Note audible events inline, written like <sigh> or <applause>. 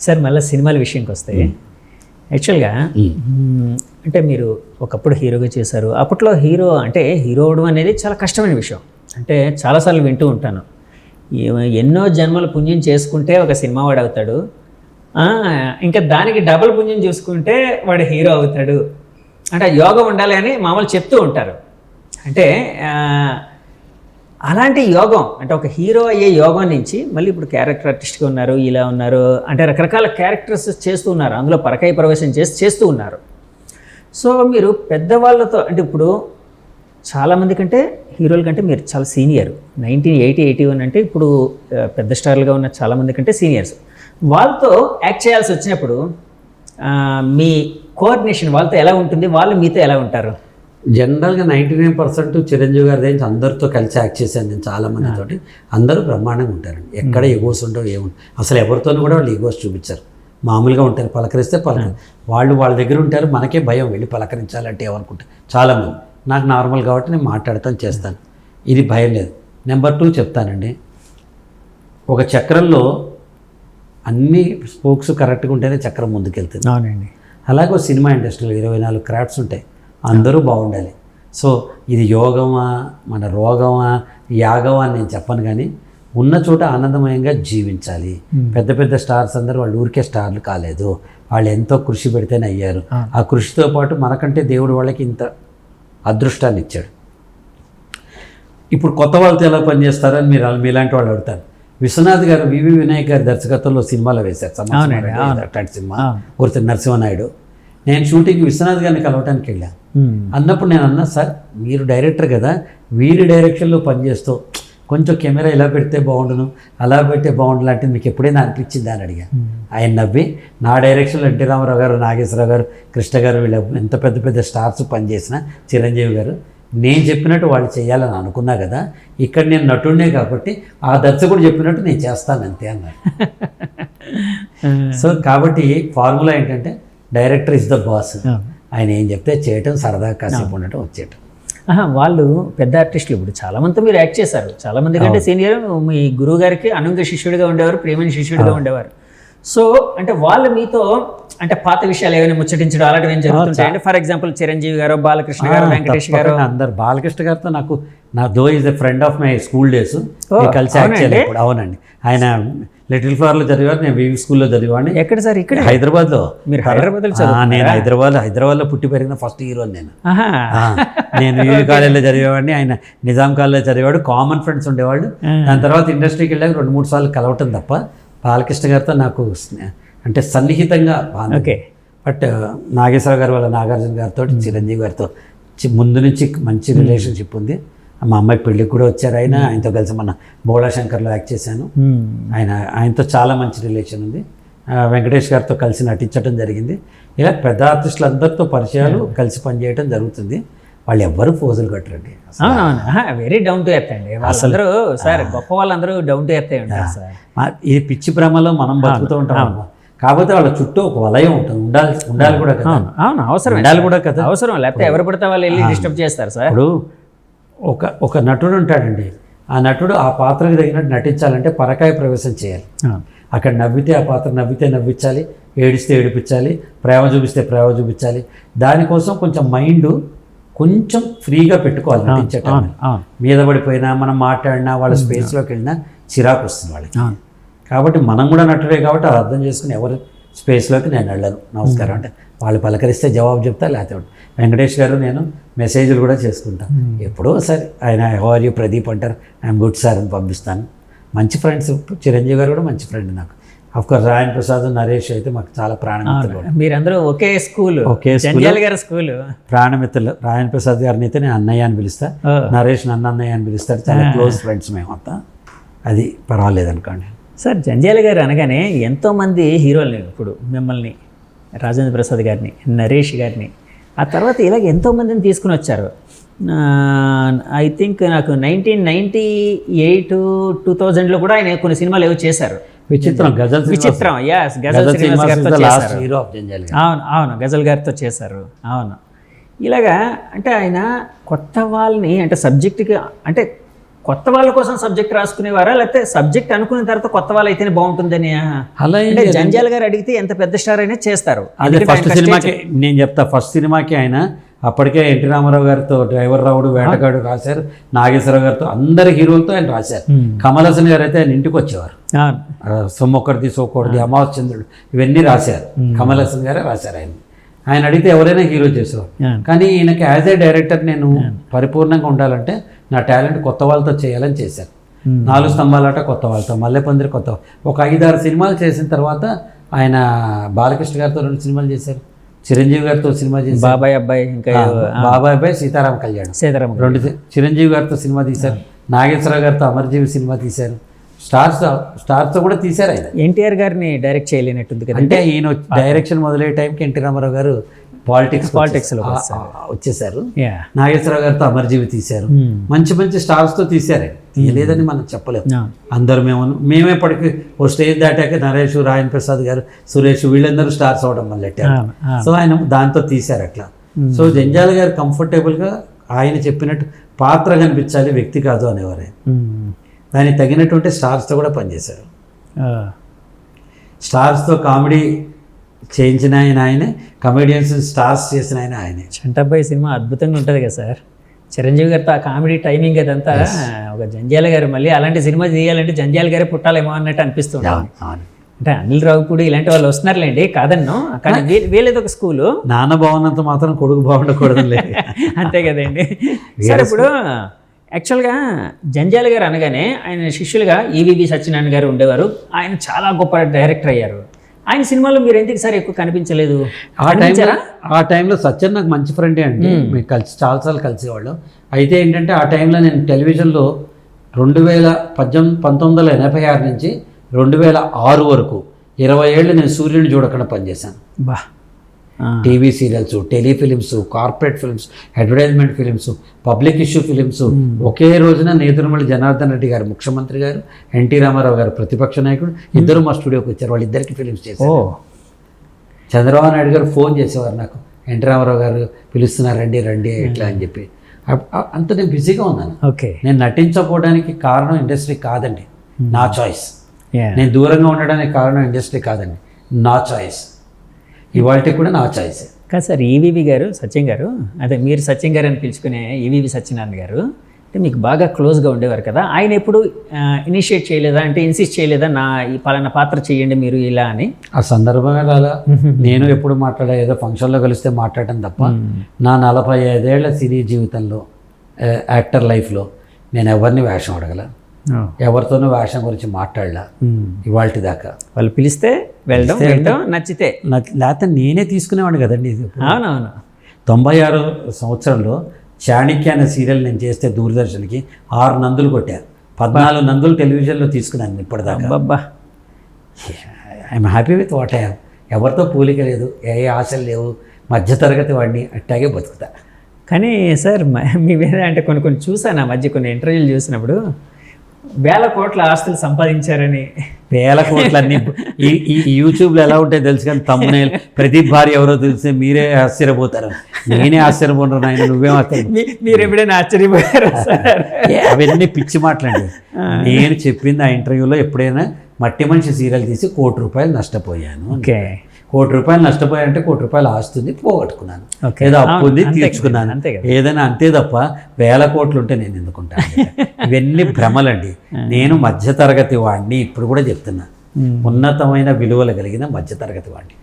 Sir మళ్ళీ సినిమాల విషయంకి వస్తే యాక్చువల్గా అంటే మీరు ఒకప్పుడు హీరోగా చేశారు. అప్పట్లో హీరో అంటే హీరో అవడం అనేది చాలా కష్టమైన విషయం. అంటే చాలాసార్లు వింటూ ఉంటాను. ఎన్నో జన్మల పుణ్యం చేసుకుంటే ఒక సినిమా వాడు అవుతాడు. ఇంకా దానికి డబుల్ పుణ్యం చూసుకుంటే వాడు హీరో అవుతాడు. అంటే యోగం ఉండాలి అని మామూలు చెప్తూ ఉంటారు. అంటే అలాంటి యోగం అంటే ఒక హీరో అయ్యే యోగం నుంచి మళ్ళీ ఇప్పుడు క్యారెక్టర్ ఆర్టిస్ట్గా ఉన్నారు ఇలా ఉన్నారు అంటే రకరకాల క్యారెక్టర్స్ చేస్తూ ఉన్నారు అందులో పరకాయ ప్రవేశం చేసి చేస్తూ ఉన్నారు. సో మీరు పెద్దవాళ్ళతో అంటే ఇప్పుడు చాలామంది కంటే హీరోల కంటే మీరు చాలా senior. Nineteen eighty eighty one అంటే ఇప్పుడు పెద్ద స్టార్లుగా ఉన్న చాలామంది కంటే సీనియర్స్. వాళ్ళతో యాక్ట్ చేయాల్సి వచ్చినప్పుడు మీ కోఆర్డినేషన్ వాళ్ళతో ఎలా ఉంటుంది వాళ్ళు మీతో ఎలా ఉంటారు? జనరల్గా నైంటీ నైన్ పర్సెంట్ చిరంజీవి గారి దగ్గర అందరితో కలిసి యాక్ట్ చేశాను నేను చాలా మందితోటి అందరూ బ్రహ్మాండంగా ఉంటారండి ఎక్కడ ఎగోస్ ఉండవు ఏముండవు అసలు ఎవరితోనూ కూడా వాళ్ళు ఎగోస్ చూపించారు. మామూలుగా ఉంటారు పలకరిస్తే పలక వాళ్ళు వాళ్ళ దగ్గర ఉంటారు మనకే భయం వెళ్ళి పలకరించాలంటే ఏమనుకుంటారు చాలామంది. నాకు నార్మల్ కాబట్టి నేను మాట్లాడతాను చేస్తాను. ఇది భయం లేదు. నెంబర్ టూ చెప్తానండి. ఒక చక్రంలో అన్ని స్పోక్స్ కరెక్ట్గా ఉంటేనే చక్రం ముందుకెళ్తుంది. అవునండి. అలాగే సినిమా ఇండస్ట్రీలో ఇరవై నాలుగు క్రాఫ్ట్స్ ఉంటాయి. అందరూ బాగుండాలి. సో ఇది యోగమా మన రోగమా యాగమా అని నేను చెప్పను కానీ ఉన్న చోట ఆనందమయంగా జీవించాలి. పెద్ద పెద్ద స్టార్స్ అందరూ వాళ్ళు ఊరికే స్టార్లు కాలేదు. వాళ్ళు ఎంతో కృషి పెడితేనే అయ్యారు. ఆ. కృషితో పాటు మనకంటే దేవుడు వాళ్ళకి ఇంత అదృష్టాన్ని ఇచ్చాడు. ఇప్పుడు కొత్త వాళ్ళతో ఎలా పనిచేస్తారని మీరు వాళ్ళు మీలాంటి వాళ్ళు అడుగుతారు. విశ్వనాథ్ గారు వివి వినాయక్ గారి దర్శకత్వంలో సినిమాలో వేశారు. అట్లాంటి సినిమా. గుర్తు నరసింహనాయుడు. నేను షూటింగ్ విశ్వనాథ్ గారిని కలవటానికి వెళ్ళాను. అన్నప్పుడు నేను అన్నా సార్ మీరు డైరెక్టర్ కదా వీరి డైరెక్షన్లో పనిచేస్తూ కొంచెం కెమెరా ఇలా పెడితే బాగుండును అలా పెడితే బాగుండు లాంటిది మీకు ఎప్పుడైనా అనిపించిందా? అని అడిగా. ఆయన నవ్వి నా డైరెక్షన్లో ఎన్టీ రామారావు గారు నాగేశ్వరరావు గారు కృష్ణ గారు వీళ్ళ ఎంత పెద్ద పెద్ద స్టార్స్ పనిచేసిన చిరంజీవి గారు నేను చెప్పినట్టు వాళ్ళు చేయాలని అనుకున్నా కదా ఇక్కడ నేను నటుడినే కాబట్టి ఆ దర్శకుడు చెప్పినట్టు నేను చేస్తాను అంతే అన్నారు <laughs> సో కాబట్టి ఫార్ములా ఏంటంటే డైరెక్టర్ ఇస్ ద బాస్. ఆయన ఏం చెప్తే చేయటం సరదా కాసేపు ఉండటం వచ్చేయటం. ఆహా, వాళ్ళు పెద్ద ఆర్టిస్టులు ఇప్పుడు చాలా మందితో మీరు యాక్ట్ చేశారు. చాలా మంది కంటే సీనియర్ మీ గురువు గారికి అనుంగ శిష్యుడిగా ఉండేవారు ప్రేమైన శిష్యుడిగా ఉండేవారు. సో అంటే వాళ్ళు మీతో అంటే పాత విషయాలు ఏమైనా ముచ్చటించడం అలాంటివి ఏం జరుగుతుంటాయండి ఫర్ ఎగ్జాంపుల్ చిరంజీవి గారు బాలకృష్ణ గారు వెంకటేష్ గారు. అందరు. బాలకృష్ణ గారితో నాకు నా though is a friend of my school days. కలిసి అవునండి. ఆయన లిటిల్ ఫ్లవర్లో చదివారు నేను వివి స్కూల్లో చదివాడిని ఎక్కడ సార్? ఇక్కడ? హైదరాబాద్లో. మీరు హైదరాబాద్లో నేను హైదరాబాద్ హైదరాబాద్లో పుట్టి పెరిగిన ఫస్ట్ హీరో నేను. నేను వివి కాలేజీలో చదివేవాడిని ఆయన నిజాం కాలేజీలో చదివాడు కామన్ ఫ్రెండ్స్ ఉండేవాళ్ళు. దాని తర్వాత ఇండస్ట్రీకి వెళ్ళాక రెండు మూడు సార్లు కలవటం తప్ప బాలకృష్ణ గారితో నాకు అంటే సన్నిహితంగా ఓకే. బట్ నాగేశ్వర గారు వాళ్ళ నాగార్జున గారితో చిరంజీవి గారితో ముందు నుంచి మంచి రిలేషన్షిప్ ఉంది. మా అమ్మాయి పెళ్ళికి కూడా వచ్చారు ఆయన. ఆయనతో కలిసి మన బోళా శంకర్లో యాక్ట్ చేశాను. ఆయన ఆయనతో చాలా మంచి రిలేషన్ ఉంది. వెంకటేష్ గారితో కలిసి నటించడం జరిగింది. ఇలా పెద్ద ఆర్టిస్టులు అందరితో పరిచయాలు కలిసి పనిచేయడం జరుగుతుంది. వాళ్ళు ఎవ్వరూ పోజులు కట్టరండి. వెరీ డౌన్ టు ఎర్త్ అండి. వాళ్ళందరూ సార్ గొప్ప వాళ్ళందరూ డౌన్ టు ఎర్త్ ఉంటారు సార్. ఈ పిచ్చి భ్రమలో మనం బతుకుతూ ఉంటాం కాకపోతే వాళ్ళ చుట్టూ ఒక వలయం ఉంటుంది. ఉండాలి ఉండాలి కూడా కదా. అవును అవును అవసరం ఉండాలి కూడా కదా. అవసరం లేకపోతే ఎవరు పడితే వాళ్ళు వెళ్ళి డిస్టర్బ్ చేస్తారు సార్. ఇప్పుడు ఒక ఒక నటుడు ఉంటాడండి. ఆ నటుడు ఆ పాత్రకు తగినట్టు నటించాలంటే పరకాయ ప్రవేశం చేయాలి. అక్కడ నవ్వితే ఆ పాత్ర నవ్వితే నవ్వించాలి ఏడిస్తే ఏడిపించాలి ప్రేమ చూపిస్తే ప్రేమ చూపించాలి. దానికోసం కొంచెం మైండ్ కొంచెం ఫ్రీగా పెట్టుకోవాలి అవును మీద పడిపోయినా మనం మాట్లాడినా వాళ్ళ స్పేస్లోకి వెళ్ళినా చిరాకు వస్తుంది వాళ్ళకి. కాబట్టి మనం కూడా నటుడే కాబట్టి అది అర్థం చేసుకుని ఎవరి స్పేస్లోకి నేను వెళ్ళను. నమస్కారం. అంటే వాళ్ళు పలకరిస్తే జవాబు చెప్తా లేకపోతే. వెంకటేష్ గారు నేను మెసేజ్లు కూడా చేసుకుంటాను ఎప్పుడో సరే ఆయన హోర్ యూ? ప్రదీప్ అంటారు. ఐఎమ్ గుడ్ సార్ అని పంపిస్తాను. మంచి ఫ్రెండ్స్ చిరంజీవి గారు కూడా మంచి ఫ్రెండ్ నాకు. కోర్స్ రాయన్ ప్రసాద్ నరేష్ అయితే మాకు చాలా ప్రాణమిత్రులు మీరందరూ ఒకే స్కూల్ ఒకే గారి స్కూల్. ప్రాణమిత్రులు. రాయన్ ప్రసాద్ గారిని అయితే నేను అన్నయ్య అని పిలుస్తా. నరేష్ నన్ను అన్నయ్య అని పిలుస్తాడు చాలా క్లోజ్ ఫ్రెండ్స్ మేము అంతా అది పర్వాలేదు అనుకోండి. సార్ జంజాల గారు అనగానే ఎంతోమంది హీరోల్ని ఇప్పుడు మిమ్మల్ని రాజేంద్ర ప్రసాద్ గారిని నరేష్ గారిని ఆ తర్వాత ఇలాగ ఎంతోమందిని తీసుకుని వచ్చారు. ఐ థింక్ నాకు నైన్టీన్ నైంటీ ఎయిట్ టూ థౌజండ్లో కూడా ఆయన కొన్ని సినిమాలు ఏవో చేశారు. విచిత్రం గజల్ విచిత్రం యాస్ గజల్ హీరో అవును అవును గజల్ గారితో చేశారు. అవును. ఇలాగా అంటే ఆయన కొత్త వాళ్ళని అంటే సబ్జెక్ట్కి అంటే కొత్త వాళ్ళ కోసం సబ్జెక్ట్ రాసుకునేవారా? లేకపోతే సబ్జెక్ట్ అనుకున్న తర్వాత కొత్త వాళ్ళు అయితేనే బాగుంటుంది అలా ఏం అంటే జంజాల్ గారు అడిగితే ఎంత పెద్ద స్టార్ అయినా చేస్తారు. అదే ఫస్ట్ సినిమాకి నేను చెప్తా ఫస్ట్ సినిమాకి ఆయన అప్పటికే ఎన్టీ రామారావు గారితో డ్రైవర్ రావుడు వేటగాడు రాశారు. నాగేశ్వరరావు గారితో అందరి హీరోలతో ఆయన రాశారు. కమల్ హాసన్ గారు అయితే ఆయన ఇంటికి వచ్చేవారు. సొమ్మొక్కడిది సోకొకటిది అమావాస్ చంద్రుడు ఇవన్నీ రాశారు. కమల్ హాసన్ గారే రాశారు ఆయన. ఆయన అడిగితే ఎవరైనా హీరో చేసేవారు. కానీ ఈయనకి యాజ్ ఏ డైరెక్టర్ నేను పరిపూర్ణంగా ఉండాలంటే నా టాలెంట్ కొత్త వాళ్ళతో చేయాలని చేశాను Hmm. నాలుగు స్తంభాలాట కొత్త వాళ్ళతో మల్లెపందిరి కొత్త ఒక ఐదారు సినిమాలు చేసిన తర్వాత ఆయన బాలకృష్ణ గారితో రెండు సినిమాలు చేశారు చిరంజీవి గారితో సినిమా చేశారు. బాబాయ్ అబ్బాయి ఇంకా బాబాయ్ అబ్బాయి సీతారామ కళ్యాణం. సీతారామ రెండు చిరంజీవి గారితో సినిమా తీశారు నాగేశ్వరరావు గారితో అమర్జీవి సినిమా తీశారు. స్టార్స్ స్టార్స్తో కూడా తీశారు ఆయన. ఎన్టీఆర్ గారిని డైరెక్ట్ చేయలేనట్టుంది కదా. అంటే ఈయన డైరెక్షన్ మొదలయ్యే టైంకి ఎన్టీ రామారావు గారు పాలిటిక్స్లోకి వచ్చేసారు. నాగేశ్వరరావు గారితో అమర్జీవి తీశారు. మంచి మంచి స్టార్స్తో తీశారు. ఆయన. తీయలేదని మనం చెప్పలేము అందరు మేము మేమేపటికి ఓ స్టేజ్ దాటాక నరేష్ రాయన్ ప్రసాద్ గారు సురేష్ వీళ్ళందరూ స్టార్స్ అవడం మొదలెట్టారు సో ఆయన దాంతో తీశారు అట్లా. సో జంజాల గారు కంఫర్టబుల్గా ఆయన చెప్పినట్టు పాత్ర కనిపించాలి వ్యక్తి కాదు అనేవారు. దానికి తగినటువంటి స్టార్స్తో కూడా పనిచేశారు. స్టార్స్తో కామెడీ చేయించిన ఆయన ఆయనే కమెడియన్స్ స్టార్స్ చేసిన ఆయన ఆయనే. చంటబ్బాయి సినిమా అద్భుతంగా ఉంటుంది కదా సార్. చిరంజీవి గారితో ఆ కామెడీ టైమింగ్ అదంతా ఒక జంజాల గారు మళ్ళీ అలాంటి సినిమా చేయాలంటే జంజాల గారే పుట్టాలేమో అన్నట్టు అనిపిస్తుంది. అంటే అనిల్ రావుపూడి ఇలాంటి వాళ్ళు వస్తున్నారులేండి కాదన్ను. కానీ వీళ్ళది ఒక స్కూలు. నాన్న బాగున్నంత మాత్రం కొడుకు బాగుండకూడదు <laughs> అంతే కదండి. <laughs> సరే ఇప్పుడు యాక్చువల్గా జంజాల గారు అనగానే ఆయన శిష్యులుగా ఈవివి సత్యనారాయణ గారు ఉండేవారు. ఆయన చాలా గొప్ప డైరెక్టర్ అయ్యారు. ఆయన సినిమాలో మీరు ఎందుకు సార్ ఎక్కువ కనిపించలేదు? ఆ టైంలో ఆ టైంలో సత్యన్ నాకు మంచి ఫ్రెండే అండి. మేము. కలిసి చాలాసార్లు కలిసేవాళ్ళం. అయితే ఏంటంటే ఆ టైంలో నేను టెలివిజన్లో రెండు వేల పద్దెనిమిది పంతొమ్మిది వందల ఎనభై ఆరు నుంచి రెండు వేల ఆరు వరకు ఇరవై ఏళ్ళు నేను సూర్యుని చూడకుండా పనిచేశాను. బా. TV serials telefilms corporate films advertisement films public issue films ఒకే రోజున నేదురుమల్లి జనార్దన్ రెడ్డి గారు ముఖ్యమంత్రి గారు ఎన్టీ రామారావు గారు ప్రతిపక్ష నాయకుడు ఇద్దరు మా స్టూడియోకి వచ్చారు. వాళ్ళిద్దరికి ఫిలిమ్స్ చేశారు. చంద్రబాబు నాయుడు గారు ఫోన్ చేసేవారు నాకు. ఎన్టీ రామారావు గారు పిలుస్తున్నారు రండి రండి ఇట్లా అని చెప్పి. అంత నేను బిజీగా ఉన్నాను. ఓకే. నేను నటించకపోవడానికి కారణం ఇండస్ట్రీ కాదండి. నా చాయిస్. నేను దూరంగా ఉండడానికి కారణం ఇండస్ట్రీ కాదండి. నా చాయిస్. ఇవాళ కూడా నా చాయిస్ కాదు సార్ ఈవీవి గారు సత్యం గారు అదే మీరు సత్యం గారు అని పిలుచుకునే ఈవీవి సత్యనారాయణ గారు అంటే మీకు బాగా క్లోజ్గా ఉండేవారు కదా ఆయన ఎప్పుడు ఇనిషియేట్ చేయలేదా అంటే ఇన్సిస్ట్ చేయలేదా నా ఈ పలానా పాత్ర చేయండి మీరు ఇలా అని? ఆ సందర్భంగా అలా నేను ఎప్పుడు మాట్లాడా ఏదో ఫంక్షన్లో కలిస్తే మాట్లాడటం తప్ప నా నలభై ఐదేళ్ళ సినీ జీవితంలో యాక్టర్ లైఫ్లో నేను ఎవరిని వేషం అడగల. ఎవరితోనూ వేషం గురించి మాట్లాడలా. ఇవాళ దాకా. వాళ్ళు పిలిస్తే వెళ్ళడం వెళ్ళడం. నచ్చితే. లేకపోతే నేనే తీసుకునేవాడిని కదండి ఇది అవునవును. తొంభై ఆరు సంవత్సరంలో చాణిక్య అనే సీరియల్ నేను చేస్తే దూరదర్శన్కి ఆరు నందులు కొట్టారు. పద్నాలుగు నందులు టెలివిజన్లో తీసుకున్నాను ఇప్పటిదాకా. అబ్బబ్బా. I'm happy with what I ఎవరితో పోలిక లేదు ఏ ఆశలు లేవు మధ్యతరగతి వాడిని అట్టాగే బతుకుతా. కానీ సార్ మ- మీ మీద అంటే కొన్ని కొన్ని చూసాను ఆ మధ్య కొన్ని ఇంటర్వ్యూలు చూసినప్పుడు. వేల కోట్ల ఆస్తులు సంపాదించారని. వేల కోట్లన్నీ ఈ యూట్యూబ్లో ఎలా ఉంటాయి తెలుసు కానీ తమ్మునే ప్రతి భార్య ఎవరో తెలిస్తే మీరే ఆశ్చర్యపోతారు. నేనే ఆశ్చర్యపోను నాయన నువ్వేం ఆశ్చర్య మీ- మీరు ఎప్పుడైనా ఆశ్చర్యపోయారా అవన్నీ పిచ్చి మాటలండి. నేను చెప్పింది ఆ ఇంటర్వ్యూలో ఎప్పుడైనా మట్టి మనిషి సీరియల్ తీసి కోటి రూపాయలు నష్టపోయాను ఓకే. కోటి రూపాయలు నష్టపోయానంటే కోటి రూపాయలు ఆస్తుంది పోగొట్టుకున్నాను. ఏదో అప్పు ఉంది తీర్చుకున్నాను. ఏదైనా అంతే తప్ప వేల కోట్లు ఉంటే నేను ఎందుకుంటాను ఇవన్నీ భ్రమలండి. నేను మధ్యతరగతి వాడిని ఇప్పుడు కూడా చెప్తున్నా. ఉన్నతమైన విలువలు కలిగిన మధ్యతరగతి వాడిని.